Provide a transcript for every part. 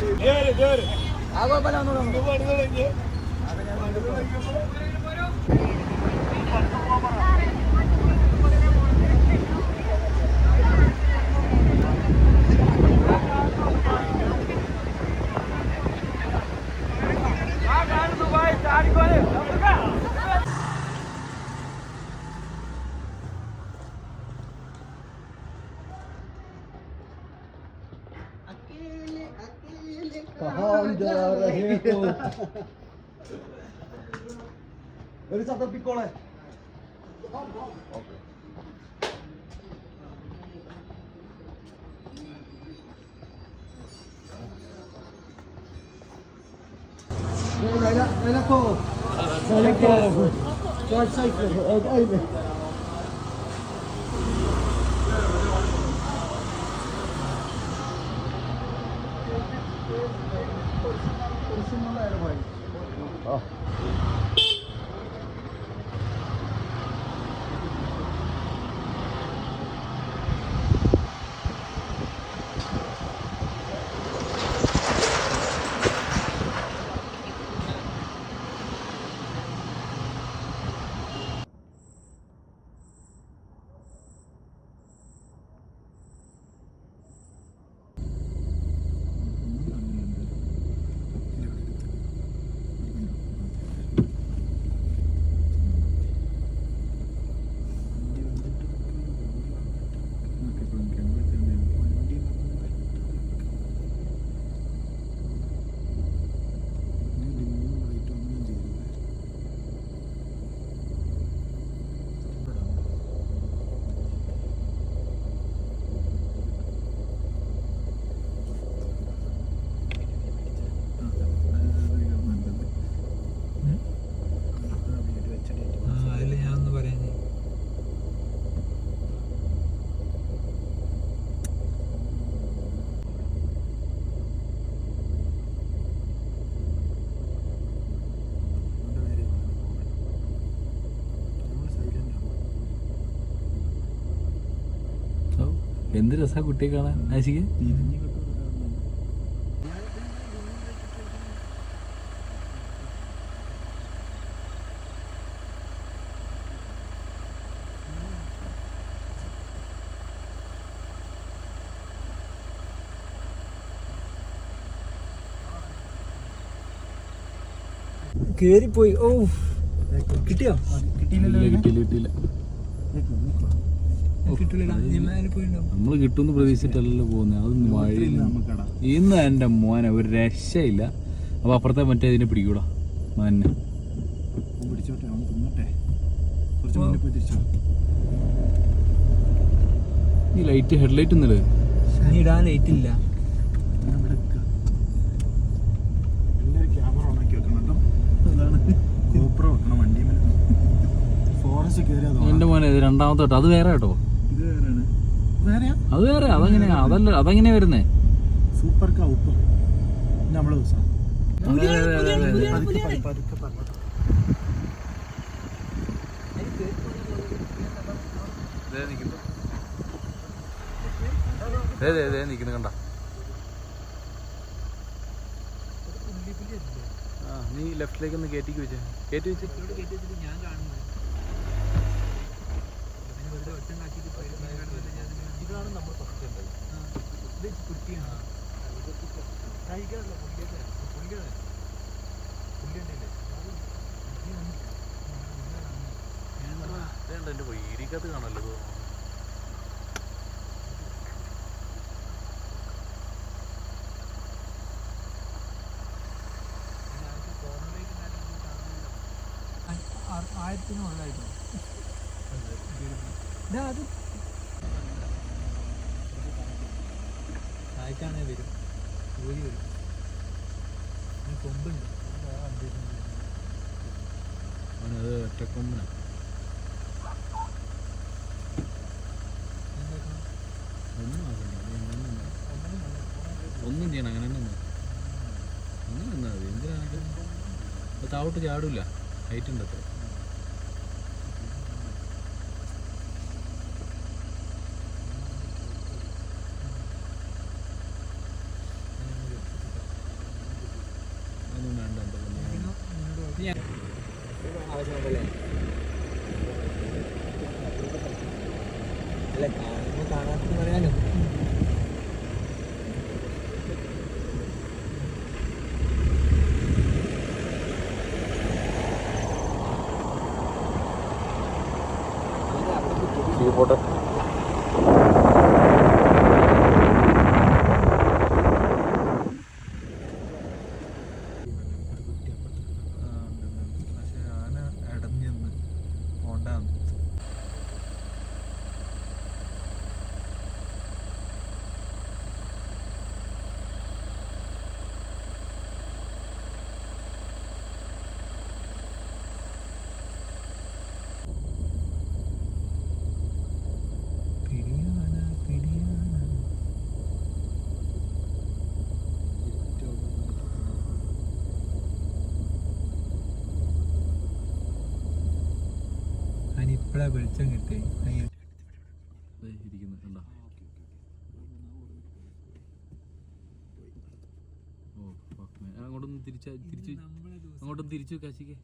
കുഴപ്പമില്ല ഒന്നുകൂടെ हम जा रहे तो मेरे साथ पिक कौन है okay Đây là đây là cô. Đây là cô. Cho anh xây cửa ở đây này. Oh. എന്ത് രസാ കുട്ടിയെ കാണാൻ? ആശിക്ക് കേറിപ്പോയി. ഓ കിട്ടിയോ? കിട്ടിയില്ല കിട്ടിയില്ല. കിട്ടിയില്ല നമ്മൾ കിട്ടുമെന്ന് പ്രതീക്ഷിച്ചിട്ടല്ലല്ലോ പോകുന്നത് അത് വഴി ഇന്ന് എന്റെ മോനെ ഒരു രക്ഷയില്ല. അപ്പൊ അപ്പുറത്തെ മറ്റേ ഇതിനെ പിടിക്കൂടാ. മോനെ. പിടിച്ചോട്ടെ അവൻ തിന്നട്ടെ. കുറച്ച് മുന്നേ പോയി തിരിച്ചോ. ഈ ലൈറ്റ് ഹെഡ്ലൈറ്റ് ഒന്നുമില്ലേ നീ ഇടാൻ ലൈറ്റ് ഇല്ല. എന്റെ മോനെ ഇത് രണ്ടാമത്തെ അത് വേറെ കേട്ടോ. അത് വേറെ അതങ്ങനെ അതല്ല അതെങ്ങനെ വരുന്നേ? സൂപ്പർ കാ ഉപ്പ്. നമ്മളെ ദിവസം. നിക്കുന്നു. കണ്ട? ആ നീ ലെഫ്റ്റിലേക്ക് ഒന്ന് കയറ്റിക്ക് വെച്ചേ. കയറ്റി വെച്ച് ഞാൻ കാണുന്നു ഇതാണ് നമ്മൾ ഫസ്റ്റ് ഇത് കുട്ടിയാണ് കഴിക്കാറില്ല പുള്ളിയൊക്കെ പുള്ളിയാണ് പുള്ളിയുണ്ടല്ലേ വേണ്ട എന്റെ വൈരിക്കത്ത് കാണല്ലോ. ആയിരത്തിന് മുകളിലായിട്ടോ അത് താഴ്ചാണേ വരും. ജോലി വരും. കൊമ്പുണ്ട് അവനത് ഒറ്റക്കൊമ്പന ഒന്നും അത് ഒന്നും ചെയ്യണം അങ്ങനെ തന്നെ. അങ്ങനെ നിന്നാ മതി. എന്തിനാണ് അത് താവോട്ട് ചാടില്ല ഹൈറ്റ് ഉണ്ട് അത്ര വെളിച്ചം കിട്ടി ഓ അങ്ങോട്ടൊന്ന് തിരിച്ച തിരിച്ച് അങ്ങോട്ടൊന്ന് തിരിച്ചു കാശിക്ക്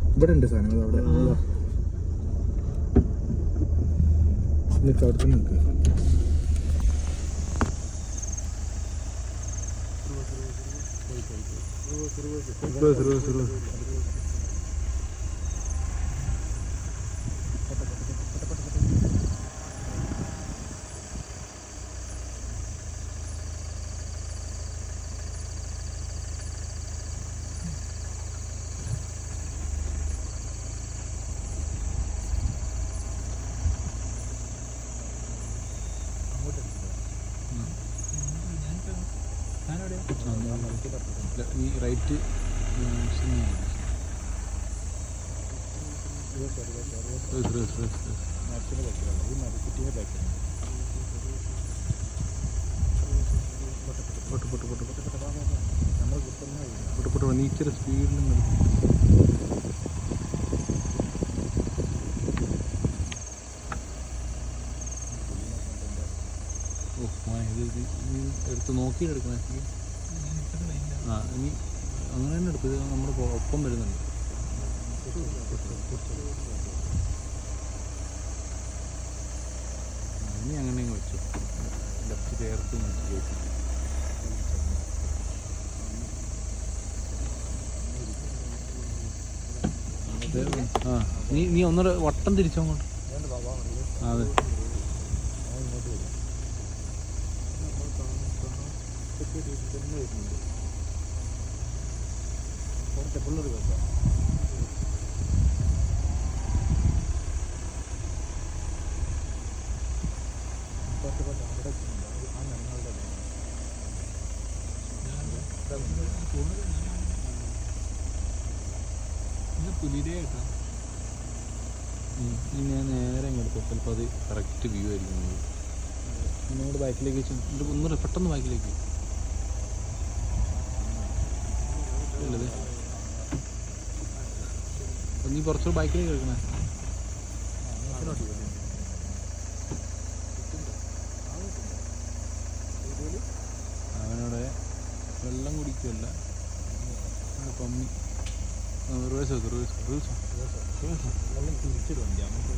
ഇവിടെ ഉണ്ട് സാധനങ്ങൾ അവിടെ. നിൽക്കുക അവിടെ തന്നെ നിൽക്കുക ഈ റൈറ്റ് നീ ഇച്ചിരി സ്പീഡിൽ ഓ ഇത് എടുത്ത് നോക്കിയിട്ട് എടുക്കണേ ആ ഇനി അങ്ങനെ തന്നെ എടുക്കും. ഇത് നമ്മുടെ ഒപ്പം വരുന്നുണ്ട്. ഇനി അങ്ങനെ അങ്ങ് വെച്ചു. ലെഫ്റ്റ് ചേർത്ത് വട്ടം ആ നീ നീ ഒന്നര വട്ടം തിരിച്ചോ അങ്ങോട്ട് ആ, അതെ ഇത് പുലിയുടെ കേട്ടോ ഇത് ഇനി ഞാൻ നേരെ ഇങ്ങോട്ട് ചിലപ്പോൾ അത് കറക്റ്റ് വ്യൂ ആയിരിക്കും. ഇങ്ങോട്ട് നിങ്ങളുടെ ബാക്കിലേക്ക് ഒന്ന് പെട്ടെന്ന് ബാക്കിലേക്ക് ഉള്ളത് നീ കുറച്ചുകൂടെ ബൈക്കിൽ കേൾക്കണേ അവനവിടെ വെള്ളം പമ്മി. റിവേഴ്സ് റിവേഴ്സ് റിവേഴ്സ് തിരിച്ചിട്ട് വണ്ടി നമുക്ക്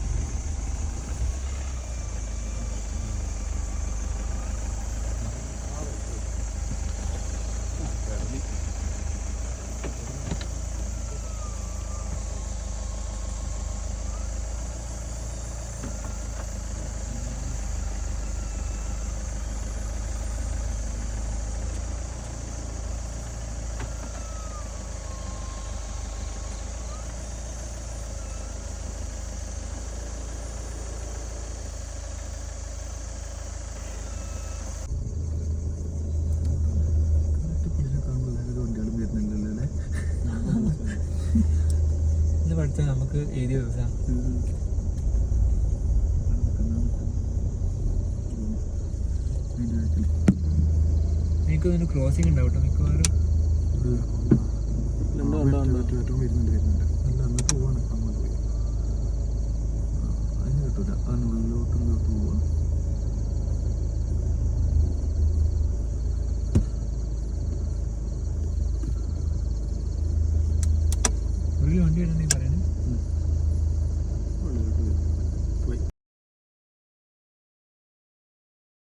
എടുത്ത് നമുക്ക് എഴുതി വെക്കാം എനിക്ക് അതിന് ക്രോസിംഗ് ഉണ്ടാവും മിക്കവാറും വരുന്നുണ്ട് വരുന്നുണ്ട് അല്ല അന്ന് പോവാണ് അങ്ങോട്ട് അതിന് കിട്ടൂല അതിനുള്ളിലോട്ട്